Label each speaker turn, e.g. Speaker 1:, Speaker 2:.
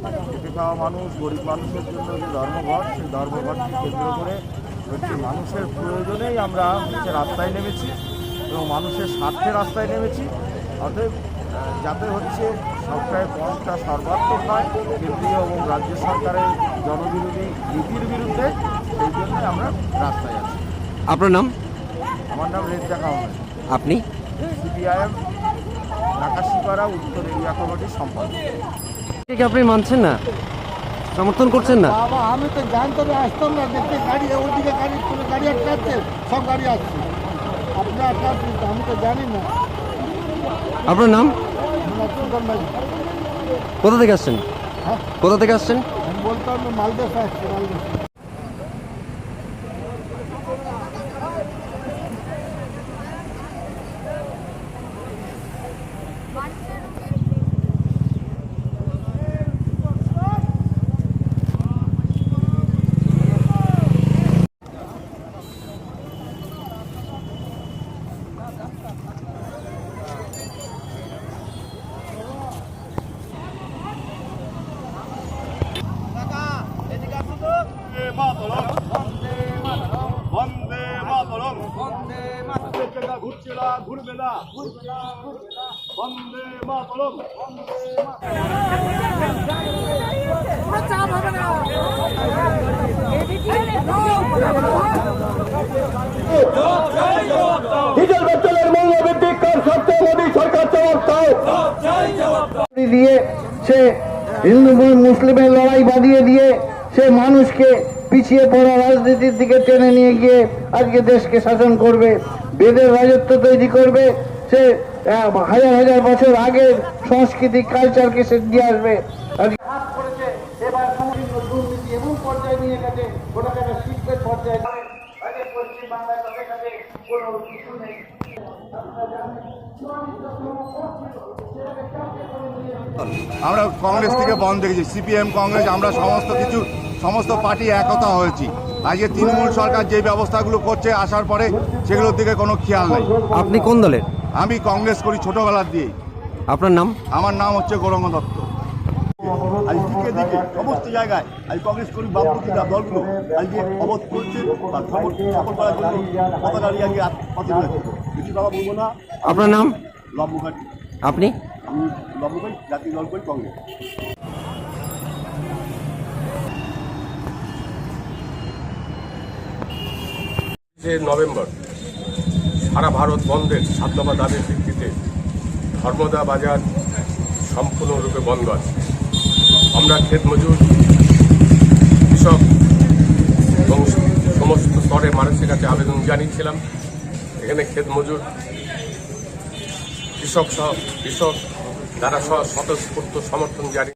Speaker 1: খাওয়া মানুষ গরিব মানুষের জন্য যে ধর্মঘট সেই ধর্মঘটকে কেন্দ্র করে হচ্ছে মানুষের প্রয়োজনেই আমরা হচ্ছে রাস্তায় নেমেছি এবং মানুষের স্বার্থে রাস্তায় নেমেছি। অতএব যাতে হচ্ছে সরকারের পথটা সর্বাত্মক হয় কেন্দ্রীয় এবং রাজ্য সরকারের জনবিরোধী নীতির বিরুদ্ধে সেই জন্য আমরা রাস্তায় আছি।
Speaker 2: আপনার নাম?
Speaker 1: আমার নাম রেজ্জাক আহমেদ।
Speaker 2: আপনি?
Speaker 1: সিপিআইএম নাকাশিপাড়া উত্তর এরিয়া কমিটির সম্পাদক।
Speaker 2: আপনি মানছেন না? সমর্থন করছেন না?
Speaker 3: বাবা আমি তো জানতে আসতাম না দেখতে গাড়ি ওইদিকে গাড়ি কোনো গাড়ি আটকাচ্ছে সব গাড়ি আসছে আপনি আটকাচ্ছেন আমি তো জানি না।
Speaker 2: আপনার নাম? কোথা থেকে আসছেন?
Speaker 3: হ্যাঁ?
Speaker 2: কোথা থেকে আসছেন?
Speaker 3: বলতাম মালদেশ আসছে মালদেশ
Speaker 1: বন্দে মাতরম বন্দে মাতরম ঘুরছে না ঘুরবে না বন্দে মাতরম
Speaker 4: ডিজেল পেট্রোলের মূল্য বৃদ্ধি কর সত্ত্বেও মোদী সরকার জবাব দাও দিয়ে সে হিন্দু মুসলিমের লড়াই বাঁধিয়ে দিয়ে সে মানুষকে পিছিয়ে পড়া রাজনীতির দিকে টেনে নিয়ে গিয়ে আজকে দেশকে শাসন করবে, বেদের রাজত্ব তৈরি করবে, সে হাজার হাজার বছর আগের সংস্কৃতি কালচারকে সে দিয়ে আসবে।
Speaker 1: আমরা কংগ্রেস থেকে বন্ধ দেখেছি, সিপিএম, কংগ্রেস, আমরা সমস্ত কিছু সমস্ত পার্টি একতা হয়েছি। আজকে তৃণমূল সরকার যে ব্যবস্থাগুলো করছে আসার পরে সেগুলোর দিকে কোনো খেয়াল নেই।
Speaker 2: আপনি কোন দলের?
Speaker 1: আমি কংগ্রেস করি ছোটবেলার দিয়েই।
Speaker 2: আপনার নাম?
Speaker 1: আমার নাম হচ্ছে গৌরঙ্গ দত্ত। আজ দিকে দিকে সমস্ত জায়গায় আজ কংগ্রেস করি বামপন্থীরা দলগুলো আজকে অবধ করছে বা খবর খবর করার জন্য পতাকা নিয়ে আজকে পথে রয়েছে বেশি কথা বলব না।
Speaker 2: আপনার নাম?
Speaker 1: লব মুখার্জি
Speaker 2: আপনি?
Speaker 1: আমি লব মুখার্জি জাতীয় দল করি কংগ্রেস।
Speaker 5: যে নভেম্বর, সারা ভারত বন্ধের দফা দাবির ভিত্তিতে ধর্মদা বাজার সম্পূর্ণরূপে বন্ধ আছে। আমরা ক্ষেত মজুর কৃষক এবং সমস্ত স্তরের মানুষের কাছে আবেদন জানিয়েছিলাম। এখানে ক্ষেত মজুর কৃষক সহ কৃষক তারা সহ স্বতঃস্ফূর্ত সমর্থন জারি